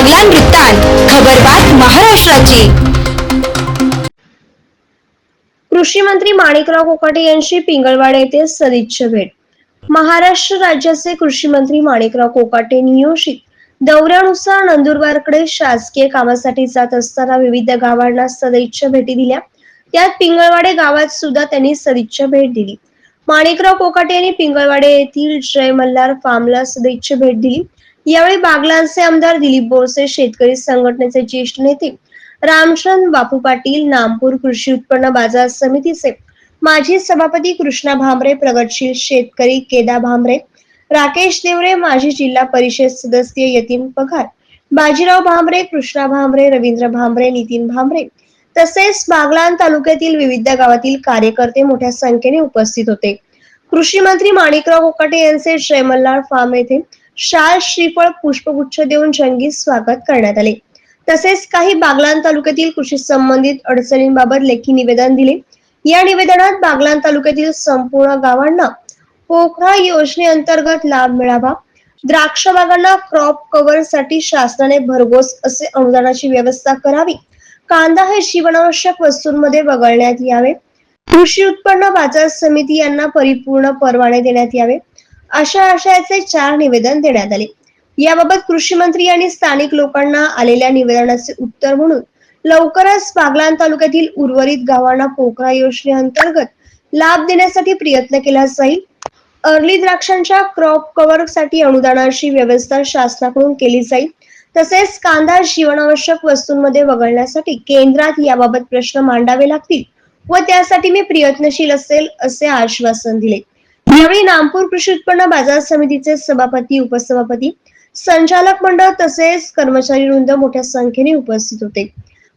बागलान वृत्तांत खबरबात महाराष्ट्राची. कृषी मंत्री माणिकराव कोकाटे यांची पिंगळवाड येथे सदिच्छा भेट. महाराष्ट्र राज्याचे कृषी मंत्री माणिकराव कोकाटे नियोजित. दौऱ्यानुसार नंदुरबारकडे शासकीय कामासाठी जात असताना विविध गावांना सदिच्छा भेटी दिल्या. त्यात पिंगळवाडे गावात सुद्धा त्यांनी सदिच्छा भेट दिली. माणिकराव कोकाटे यांनी पिंगळवाडे येथील जय मल्हार फार्मला सदिच्छा भेट दिली. यावेळी बागलांचे आमदार दिलीप बोरसे शेतकरी संघटनेचे ज्येष्ठ नेते रामचंद बापू पाटील नामपूर कृषी उत्पन्न बाजार समितीचे माजी सभापती कृष्णा भांबरे प्रगतशील शेतकरी केदा भांबरे राकेश देवरे माजी जिल्हा परिषद सदस्य यतीन पगार बाजीराव भांबरे कृष्णा भांबरे रवींद्र भांबरे नितीन भांबरे तसेच बागलान तालुक्यातील विविध गावातील कार्यकर्ते मोठ्या संख्येने उपस्थित होते. कृषी मंत्री माणिकराव कोकाटे यांचे जय फार्म येथे शाल श्रीफळ पुष्पगुच्छ देऊन जंगी स्वागत करण्यात आले. तसेच काही बागलाण तालुक्यातील कृषी संबंधित अडचणींबाबत लेखी निवेदन दिले. या निवेदनात बागलाण तालुक्यातील संपूर्ण गावांना पोखरा योजनेअंतर्गत लाभ मिळावा द्राक्ष बागांना क्रॉप कव्हरसाठी शासनाने भरघोस असे अनुदानाची व्यवस्था करावी कांदा हे जीवनावश्यक वस्तूंमध्ये वगळण्यात यावे कृषी उत्पन्न बाजार समिती यांना परिपूर्ण परवाने देण्यात यावे अशा आशयाचे चार निवेदन देण्यात आले. याबाबत कृषी मंत्री आणि स्थानिक लोकांना आलेल्या निवेदनाचे उत्तर म्हणून लवकरच बागलान तालुक्यातील उर्वरित गावांना पोखरा योजनेअंतर्गत लाभ देण्यासाठी प्रयत्न केला जाईल. अर्ली द्राक्षांच्या क्रॉप कव्हरसाठी अनुदानाची व्यवस्था शासनाकडून केली जाईल. तसेच कांदा जीवनावश्यक वस्तूंमध्ये वगळण्यासाठी केंद्रात याबाबत प्रश्न मांडावे लागतील व त्यासाठी मी प्रयत्नशील असेल असे आश्वासन दिले. यावेळी नामपूर कृषी उत्पन्न बाजार समितीचे सभापती उपसभापती संचालक मंडळ तसेच कर्मचारी वृंद मोठ्या संख्येने उपस्थित होते.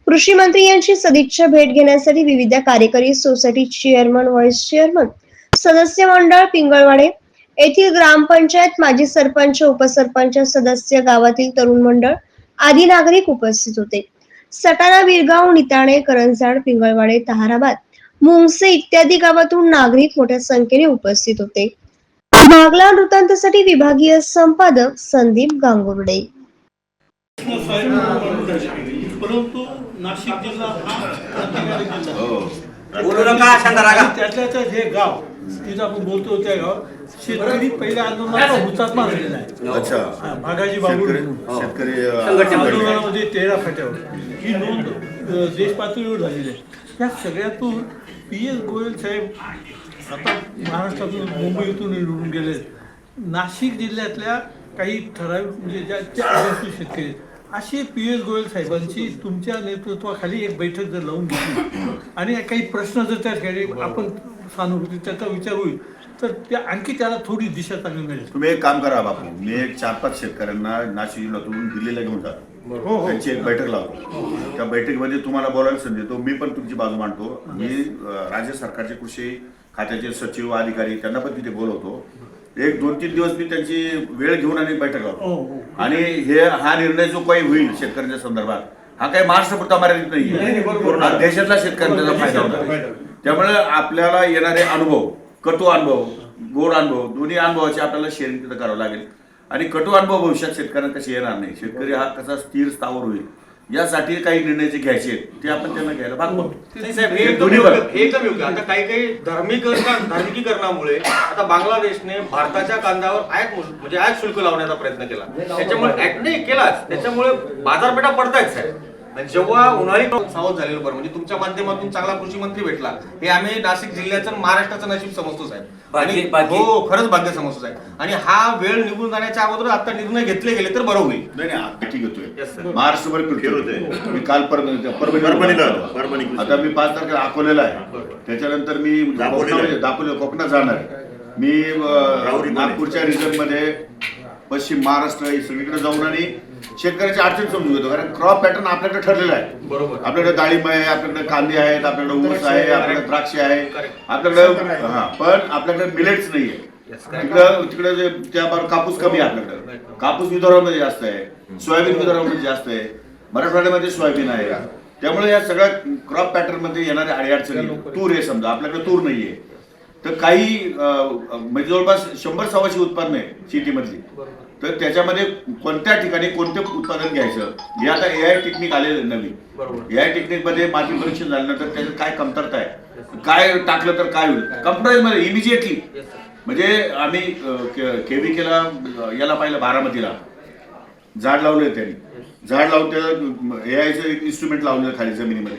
कृषी मंत्री यांची सदिच्छा भेट घेण्यासाठी विविध कार्यकारी सोसायटी चेअरमन व्हाईस चेअरमन सदस्य मंडळ पिंगळवाडे येथील ग्रामपंचायत माजी सरपंच उपसरपंच सदस्य गावातील तरुण मंडळ आदी नागरिक उपस्थित होते. सटाणा विरगाव निताणे करंजाड पिंगळवाडे ताहाराबाद मुंगसे इत्यादी गावातून नागरिक मोठ्या संख्येने उपस्थित होते. बागला वृत्तांतासाठी विभागीय संपादक संदीप गांगुर्डे. परंतु नाशिक जिल्हा हा त्यातल्या त्यात हे गाव तिथं आपण बोलतो त्या गाव शेतकरी पहिल्या आंदोलनाचा हुतात्मा झालेला आहे. अच्छा. हा, भागाजी बाबू शेतकरी म्हणून. शेतकरी अं, संघटनेमध्ये. आंदोलनामध्ये तेरा फाट्यावर. ही नोंद अ, देश पातळीवर झालेली आहे. या सगळ्यातून पी एस गोयल साहेब आता महाराष्ट्रातून मुंबईतून निवडून गेले. नाशिक जिल्ह्यातल्या काही ठराविक म्हणजे ज्या आदिवासी शेतकरी असे पी एस गोयल साहेबांची तुमच्या नेतृत्वाखाली एक बैठक जर लावून घेतली आणि काही प्रश्न जर त्या ठिकाणी आपण सहानुभूती त्याचा विचार होईल तर त्या आणखी त्याला थोडी दिशा चांगली मिळेल. तुम्ही एक काम करा बापू मी एक चार पाच शेतकऱ्यांना नाशिक जिल्ह्यातून दिल्लीला घेऊन जातो. हो हो. त्यांची एक बैठक लावतो. त्या बैठकीमध्ये तुम्हाला बोलायला संधी देतो. मी पण तुमची बाजू मांडतो. मी अं, राज्य सरकारचे कृषी खात्याचे सचिव अधिकारी त्यांना पण तिथे बोलवतो. एक दोन तीन दिवस मी त्यांची वेळ घेऊन आणि बैठक हो, लावतो. हो. आणि हे हा निर्णय जो काही होईल शेतकऱ्यांच्या संदर्भात हा काही महाराष्ट्रापुरता मर्यादित नाही, नाही, नाही बरोबर. हा देशातला शेतकऱ्यांचा त्याचा फायदा होणार आहे. त्यामुळे आपल्याला येणारे अनुभव कटू अनुभव गोड अनुभव दोन्ही अनुभवाचे आपल्याला शेअरिंग तिथं करावं लागेल. आणि कटू अनुभव भविष्यात शेतकऱ्यांना कसे येणार नाही. शेतकरी हा कसा स्थिर स्थावर होईल यासाठी काही निर्णय जे घ्यायचे आहेत, ते आपण त्यांना घ्यायला भाग पाडतो. नाही साहेब हे हे एकदम योग्य. हे एकदम योग्य आता काही काही धार्मिक धार्मिकीकरणामुळे आता बांगलादेशने भारताच्या कांद्यावर आयात म्हणजे आयात शुल्क लावण्याचा प्रयत्न केला. त्याच्यामुळे नाही केलाच. त्याच्यामुळे बाजारपेठा पडतायत साहेब. आणि जेव्हा उन्हाळी पाऊस सावध झालेलं बरं म्हणजे तुमच्या माध्यमातून चांगला कृषी मंत्री भेटला हे आम्ही नाशिक जिल्ह्याचं आणि महाराष्ट्राचं नशीब समजतो साहेब. आणि. हो खरंच भाग्य समजतो साहेब. आणि हा वेळ निघून जाण्याच्या अगोदर आता निर्णय घेतले गेले तर बरं होईल. नाही नाही आता ठीक. महाराष्ट्रभर फिरतोय मी काल परभणी परभणीला. आता मी पाच तारखेला अकोल्याला आहे. त्याच्यानंतर मी. दापोली कोकणात जाणार आहे. मी. नागपूरच्या रिजनमध्ये पश्चिम महाराष्ट्र हे सगळीकडे जाऊन आणि शेतकऱ्याची अडचण समजून घेतो. कारण क्रॉप पॅटर्न आपल्याकडे ठरलेला आहे. बरोबर. आपल्याकडे डाळिंब आहे आपल्याकडे कांदे आहेत आपल्याकडे ऊस आहे आपल्याकडे द्राक्ष आहे. आपल्याकडे हा पण आपल्याकडे मिलेट्स नाहीये Yes, correct. तिकडं तिकडे जे त्याबरोबर कापूस कमी आहे आपल्याकडे. कापूस विदर्भामध्ये जास्त आहे. सोयाबीन विदर्भामध्ये जास्त आहे. मराठवाड्यामध्ये सोयाबीन आहे. त्यामुळे या सगळ्या क्रॉप पॅटर्नमध्ये येणारे अडचणी तूर आहे समजा. आपल्याकडे तूर नाहीये. तर काही म्हणजे जवळपास शंभर सव्वाशे उत्पन्न आहे शेतीमधली तर त्याच्यामध्ये कोणत्या ठिकाणी कोणतं उत्पादन घ्यायचं? हे आता ए आय टेक्निक आलेलं आहे नवीन ए आय टेक्निकमध्ये माती परीक्षण झाल्यानंतर त्याच्यात काय कमतरता आहे? काय टाकलं तर काय होईल? कम्प्युटरमध्ये इमिजिएटली. म्हणजे आम्ही केवी केला याला पाहिलं बारामतीला. झाड लावलं त्यांनी. झाड लावून त्याला ए आयचं एक इन्स्ट्रुमेंट लावलेलं खाली जमिनीमध्ये.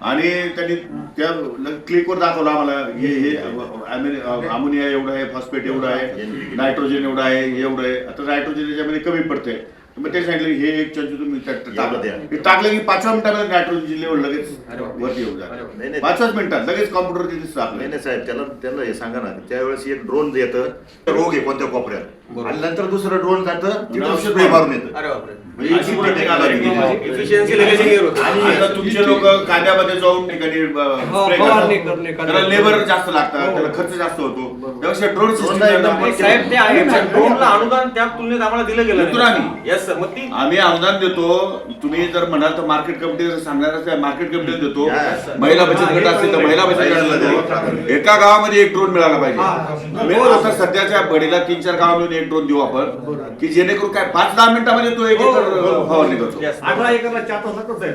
आणि त्यांनी त्या क्लिकवर दाखवलं आम्हाला. हे हे अमोनिया एवढं आहे फॉस्फेट एवढं आहे नायट्रोजन एवढं आहे हे एवढं आहे. आता नायट्रोजन याच्यामध्ये कमी पडते मग ते सांगितलं हे एक चंचू तुम्ही त्यात टाकलं. द्या. हे टाकलं की पाचव्या मिनिटामध्ये नायट्रोजनची लेवल लगेच. वरती. जाते. नाही, नाही. पाचव्याच मिनिटात लगेच कॉम्प्युटर तिथे नाही आपलं नाही साहेब त्याला त्याला हे सांगा ना त्यावेळेस एक ड्रोन येतं. रोग आहे कोणत्या कोपऱ्यात? आणि नंतर दुसरं ड्रोन जातं तिथं spray मारून येतं. अरे बापरे. म्हणजे इतकी टेक्निक आली इफिशियन्सी लगेच क्लिअर होतं. आता तुमचे लोक कांद्यामध्ये जाऊन ठिकाणी spray फवारणी करतात. करणे, त्याला लेबर जास्त लागतात त्याला खर्च जास्त होतो. त्यापेक्षा ड्रोन Drone ला एकदम नाही, साहेब ते आहे ड्रोनला अनुदान त्या तुलनेत आम्हाला दिलं गेलं आम्ही. येस सर मग ती आम्ही अनुदान देतो. तुम्ही जर म्हणाल तर मार्केट कमिटी सांगणार मार्केट कमिटी देतो. Yes, sir. महिला बचत गट असेल तर महिला बचत गट देतो. एका गावामध्ये एक ड्रोन मिळाला पाहिजे. आता सध्याच्या बडीला तीन चार गावामध्ये एक ड्रोन देऊ आपण. की जेणेकरून काय पाच दहा मिनिटामध्ये तो एक एकर फवारणी करतो. अठरा एकरला चार तासातच आहे